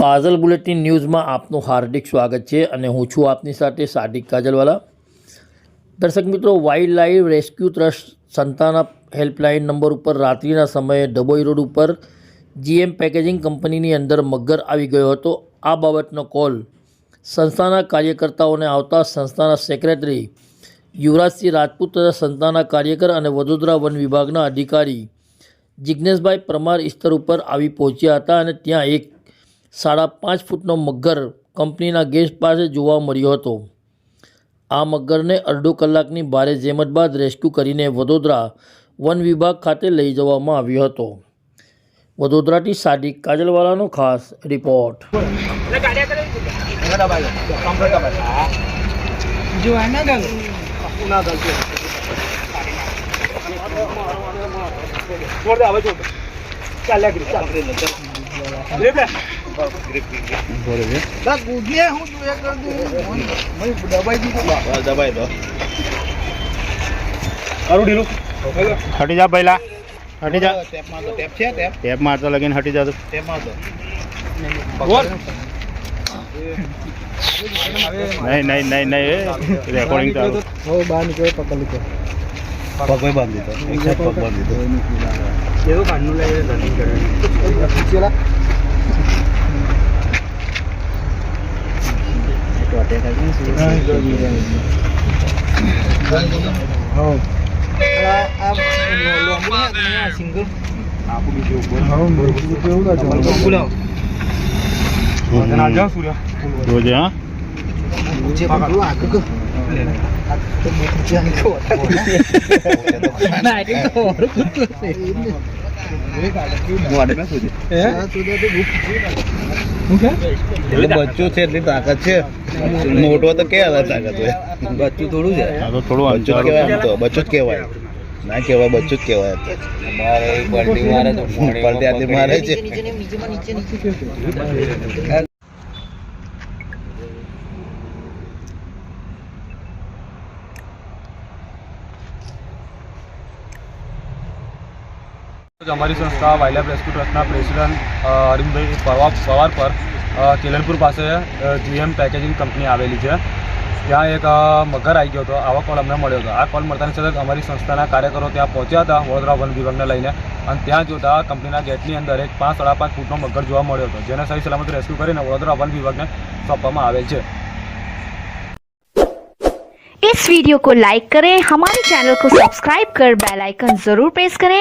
કાજલ bulletin ન્યૂઝમાં આપનું હાર્દિક સ્વાગત છે અને હું છું આપની સાથે સાદિક કાજલવાલા. દર્શક મિત્રો વાઇલ્ડ લાઈફ રેસ્ક્યુ ટ્રસ્ટ સંતાના હેલ્પલાઇન નંબર ઉપર રાત્રિના સમયે ડબોઈ રોડ ઉપર જીએમ પેકેજિંગ કંપનીની અંદર મગર આવી ગયો હતો. આ બાબતનો કોલ સંસ્થાના કાર્યકર્તાઓને આવતા સંસ્થાના સેક્રેટરી યુવરાજસિંહ રાજપૂત તથા સંસ્થાના કાર્યકર અને વડોદરા વન વિભાગના અધિકારી જિજ્ઞેશભાઈ પરમાર ઇસ્તર ઉપર આવી પહોંચ્યા હતા અને ત્યાં એક સાડા પાંચ ફૂટનો મગર કંપનીના ગેસ્ટ પાસે જોવા મળ્યો હતો. આ મગરને અડધો કલાકની ભારે જેમત બાદ રેસ્ક્યુ કરીને વડોદરા વન વિભાગ ખાતે લઈ જવામાં આવ્યો હતો. વડોદરાથી સાદિક કાજલવાલાનો ખાસ રિપોર્ટ. જો આ દબાઈ દો. હટી જા પહેલા. હટી જા. ટેપમાં છે ટેપ? ટેપ મારતા લગીને હટી જા ટેપમાં નહીં નહીં નહીં નહીં રેકોર્ડિંગ ચાલુ. હવે બહાર નીકળે પકડ લીધો. પગ બાંધી દીધો એક સાઈડ પગ બાંધી દીધો એવું કાનનું લઈને રનિંગ કરે và để thấy những sự gì rồi không là em ngồi luôn bữa nha xin cứ aku bisa ubur không baru bisa ubur udah jangan lupa pulau jangan aja sudah dua aja uji apa dulu aku ke aku mau kerjaan kau nah ini kau harus ini Waduh, sudah tuh. Ya, sudah tuh. Bukan. Ini bocor cerita kecil. મોટો તો કે અલગ તાકાત હોય? બચ્ચું થોડું છે. આ તો થોડું બચ્ચું જ કહેવાય તો બચ્ચું જ કહેવાય ના કહેવાય બચ્ચું જ કહેવાય મારે તો. પલટી આટલી મારે છે. અમારી સંસ્થા વાઇલ્ડ લાઇફ રેસ્ક્યુ ટ્રસ્ટના પ્રેસિડન્ટ અ, અરવિંદભાઈ પવાર પવાર પર અ, કેલનપુર પાસે જીએમ પેકેજિંગ કંપની આવેલી છે ત્યાં એક અ, મગર આવી ગયો હતો આવો કોલ અમને મળ્યો હતો આ કોલ મળતાની સાથે જ અમારી સંસ્થાના કાર્યકરો ત્યાં પહોંચ્યા હતા વડોદરા વન વિભાગને લઈને અને ત્યાં જોતા કંપનીના ગેટની અંદર એક પાંચ સાડા પાંચ ફૂટનો મગર જોવા મળ્યો હતો જેને સહી સલામત રેસ્ક્યુ કરીને વડોદરા વન વિભાગને સોંપવામાં આવેલ છે इस वीडियो को लाइक करें हमारे चैनल को सब्सक्राइब कर बेल आइकन जरूर प्रेस करें